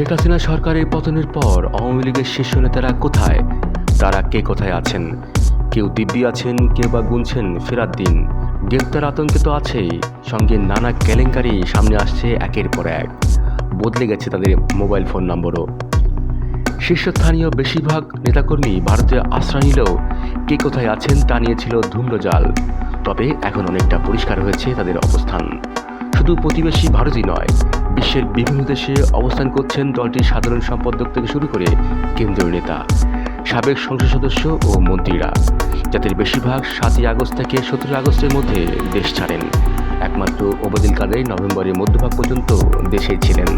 শেখ হাসিনা সরকারের পতনের পর আওয়ামী লীগের শীর্ষ নেতারা কোথায়? তারা কে কোথায় আছেন? কেউ দিব্যি আছেন, কেউ বা গুনছেন ফেরার দিন। গ্রেপ্তার আতঙ্কে তো আছেই। সঙ্গে নানা কেলেঙ্কারি সামনে আসছে একের পর এক। বদলে গেছে তাদের মোবাইল ফোন নম্বরও। শীর্ষস্থানীয় বেশিরভাগ নেতাকর্মী ভারতে আশ্রয় নিলেও কে কোথায় আছেন তা নিয়েছিল ধূম্রজাল তবে এখন অনেকটা পরিষ্কার হয়েছে তাদের অবস্থান। শুধু প্রতিবেশী ভারতই নয় বিশ্বের বিভিন্ন দেশে অবস্থান করছেন দলটির সাধারণ সম্পাদক থেকে শুরু করে কেন্দ্রীয় নেতা, সাবেক সংসদ সদস্য ও মন্ত্রীরা। যাদের বেশিরভাগ সাতই আগস্ট থেকে সতেরো আগস্টের মধ্যে দেশ ছাড়েন। একমাত্র ওবায়দুল কাদের নভেম্বরের মধ্যভাগ পর্যন্ত দেশেই ছিলেন।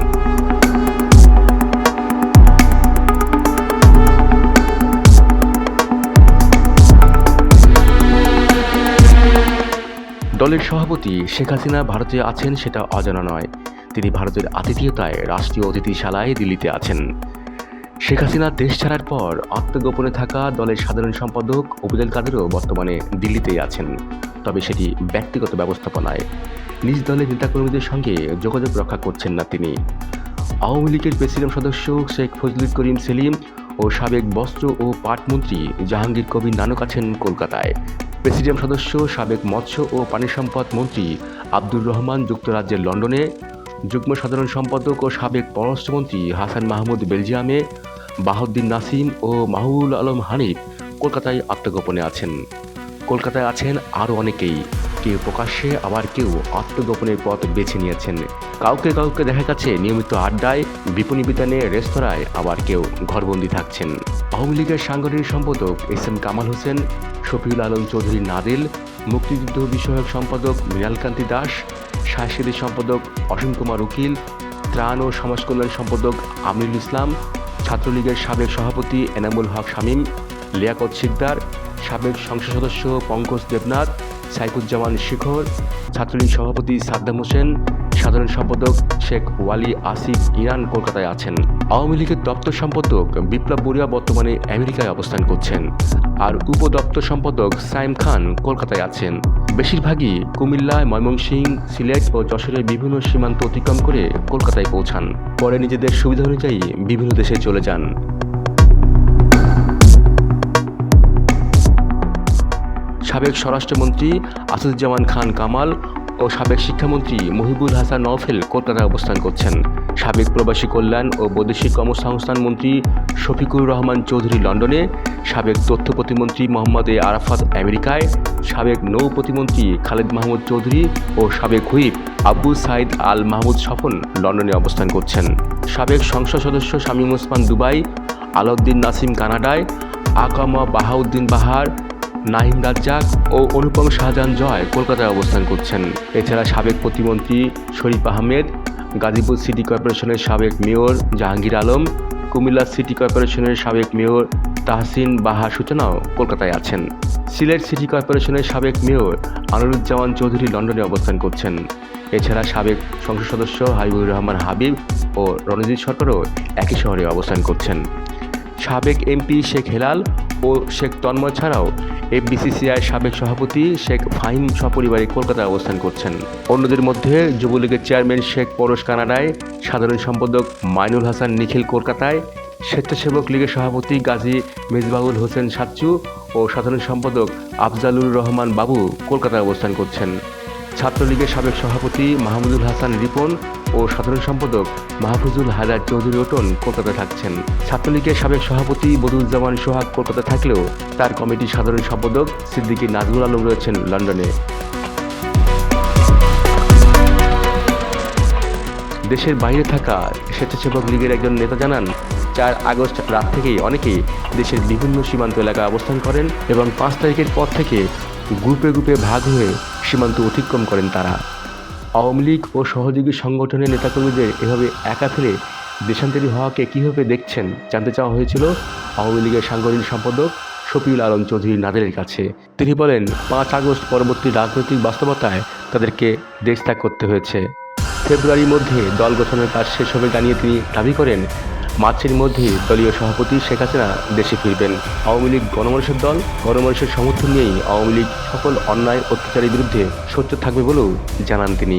দলের সভাপতি শেখ হাসিনা ভারতে আছেন সেটা অজানা নয়। তিনি ভারতের আতিথেয়তায় রাষ্ট্রীয় অতিথিশালায় দিল্লিতে আছেন। শেখ হাসিনা দেশ ছাড়ার পর আত্মগোপনে থাকা দলের সাধারণ সম্পাদক অবুদুল কাদেরও বর্তমানে দিল্লিতেই আছেন। তবে সেটি ব্যক্তিগত ব্যবস্থাপনায়। নিজ দলের নেতাকর্মীদের সঙ্গে যোগাযোগ রক্ষা করছেন না তিনি। আওয়ামী লীগের প্রেসিডেন্ট সদস্য শেখ ফজলুল করিম সেলিম ও সাবেক বস্ত্র ও পাটমন্ত্রী জাহাঙ্গীর কবির নানক আছেন কলকাতায়। প্রেসিডিয়াম সদস্য, সাবেক মৎস্য ও পানি সম্পদ মন্ত্রী আব্দুর রহমান যুক্তরাজ্যের লন্ডনে যুগ্ম সাধারণ সম্পাদক ও সাবেক পররাষ্ট্রমন্ত্রী হাসান মাহমুদ বেলজিয়ামে বাহাউদ্দিন নাসিম ও মাহবুল আলম হানিফ কলকাতায় আত্মগোপনে আছেন। কলকাতায় আছেন আরও অনেকেই। কেউ প্রকাশ্যে, আবার কেউ আত্মগোপনের পথ বেছে নিয়েছেন। কাউকে কাউকে দেখা গেছে নিয়মিত আড্ডায়, বিপণী বিতানে, রেস্তোরাঁয়, আবার কেউ ঘরবন্দি থাকছেন। আওয়ামী লীগের সাংগঠনিক সম্পাদক এস এম কামাল হোসেন, শফিউল আলম চৌধুরী নাদিল, মুক্তিযুদ্ধ বিষয়ক সম্পাদক মৃণালকান্তি দাস সাংস্কৃতিক সম্পাদক অসীম কুমার উকিল, ত্রাণ ও সমাজকল্যাণ সম্পাদক আমিরুল ইসলাম, ছাত্রলীগের সাবেক সভাপতি এনামুল হক শামীম, লিয়াকত সিকদার সাবেক সংসদ সদস্য পঙ্কজ দেবনাথ সাইফুজ্জামান শিখর, ছাত্রলীগ সভাপতি সাদ্দাম হোসেন, সাধারণ সম্পাদক শেখ ওয়ালি আসিফ ইরান কলকাতায় আছেন। আওয়ামী লীগের দপ্তর সম্পাদক বিপ্লব বড়ুয়া বর্তমানে আমেরিকায় অবস্থান করছেন। আর উপদপ্তর সম্পাদক সাইম খান কলকাতায় আছেন। বেশিরভাগই কুমিল্লায় ময়মনসিংহ সিলেট ও যশোরের বিভিন্ন সীমান্ত অতিক্রম করে কলকাতায় পৌঁছান। পরে নিজেদের সুবিধা অনুযায়ী বিভিন্ন দেশে চলে যান। সাবেক স্বরাষ্ট্রমন্ত্রী আসাদুজ্জামান খান কামাল ও সাবেক শিক্ষামন্ত্রী মহিবুল হাসান নওফেল কলকাতায় অবস্থান করছেন। সাবেক প্রবাসী কল্যাণ ও বৈদেশিক কর্মসংস্থান মন্ত্রী শফিকুর রহমান চৌধুরী লন্ডনে, সাবেক তথ্য প্রতিমন্ত্রী মোহাম্মদ এ আরাফাত আমেরিকায়, সাবেক নৌ প্রতিমন্ত্রী খালেদ মাহমুদ চৌধুরী ও সাবেক হুইপ আবু সাইদ আল মাহমুদ স্বপন লন্ডনে অবস্থান করছেন। সাবেক সংসদ সদস্য শামীম ওসমান দুবাই, আলাউদ্দিন নাসিম কানাডায়, আকামা বাহাউদ্দিন বাহার নাহিম রাজ্জাক ও অনুপম শাহজাহান জয় কলকাতায় অবস্থান করছেন। এছাড়া সাবেক প্রতিমন্ত্রী শরীফ আহমেদ, গাজীপুর সিটি কর্পোরেশনের সাবেক মেয়র জাহাঙ্গীর আলম, কুমিল্লা সিটি কর্পোরেশনের সাবেক মেয়র তাহসিন বাহার সূচনাও কলকাতায় আছেন। সিলেট সিটি কর্পোরেশনের সাবেক মেয়র আনুরুজ্জামান চৌধুরী লন্ডনে অবস্থান করছেন। এছাড়া সাবেক সংসদ সদস্য হাবিবুর রহমান হাবিব ও রণজিৎ সরকারও একই শহরে অবস্থান করছেন। সাবেক এমপি শেখ হেলাল ও শেখ তন্ময় ছাড়াও এফবিসিসিআই সাবেক সভাপতি শেখ ফাহিম সপরিবারে কলকাতায় অবস্থান করছেন। অন্যদের মধ্যে যুবলীগের চেয়ারম্যান শেখ পরশ কানাডায়, সাধারণ সম্পাদক মাইনুল হাসান নিখিল কলকাতায়, স্বেচ্ছাসেবক লীগের সভাপতি গাজী মেজবাহুল হোসেন সাচ্চু ও সাধারণ সম্পাদক আফজালুর রহমান বাবু কলকাতায় অবস্থান করছেন। ছাত্রলীগের সাবেক সভাপতি মাহমুদুল হাসান রিপন ও সাধারণ সম্পাদক মাহফুজুল হায়দার চৌধুরী ওটন কলকাতা থাকছেন। ছাত্রলীগের সাবেক সভাপতি বদুজ্জামান সোহাগ কলকাতা থাকলেও তার কমিটির সাধারণ সম্পাদক সিদ্দিকী নাজমুল আলম রয়েছেন লন্ডনে। দেশের বাইরে থাকা স্বেচ্ছাসেবক লীগের একজন নেতা জানান, চার আগস্ট রাত থেকেই অনেকেই দেশের বিভিন্ন সীমান্ত এলাকায় অবস্থান করেন এবং পাঁচ তারিখের পর থেকে গ্রুপে গ্রুপে ভাগ হয়ে সীমান্ত অতিক্রম করেন তারা। আওয়ামী লীগ ও সহযোগী সংগঠনের নেতাকর্মীদের এভাবে একা ফেলে দেশান্তরী হওয়াকে কীভাবে দেখছেন জানতে চাওয়া হয়েছিল আওয়ামী লীগের সাংগঠনিক সম্পাদক শফিউল আলম চৌধুরী নাদেরের কাছে। তিনি বলেন, পাঁচ আগস্ট পরবর্তী রাজনৈতিক বাস্তবতায় তাদেরকে দেশ ত্যাগ করতে হয়েছে। ফেব্রুয়ারির মধ্যে দল গঠনের কাজ শেষ হবে জানিয়ে তিনি দাবি করেন মার্চের মধ্যে দলীয় সভাপতি শেখ হাসিনা দেশে ফিরবেন। আওয়ামী লীগ গণমানুষের দল গণমানুষের সমর্থন নিয়েই আওয়ামী লীগ সকল অন্যায় অত্যাচারের বিরুদ্ধে সোচ্চার থাকবে বলেও জানান তিনি।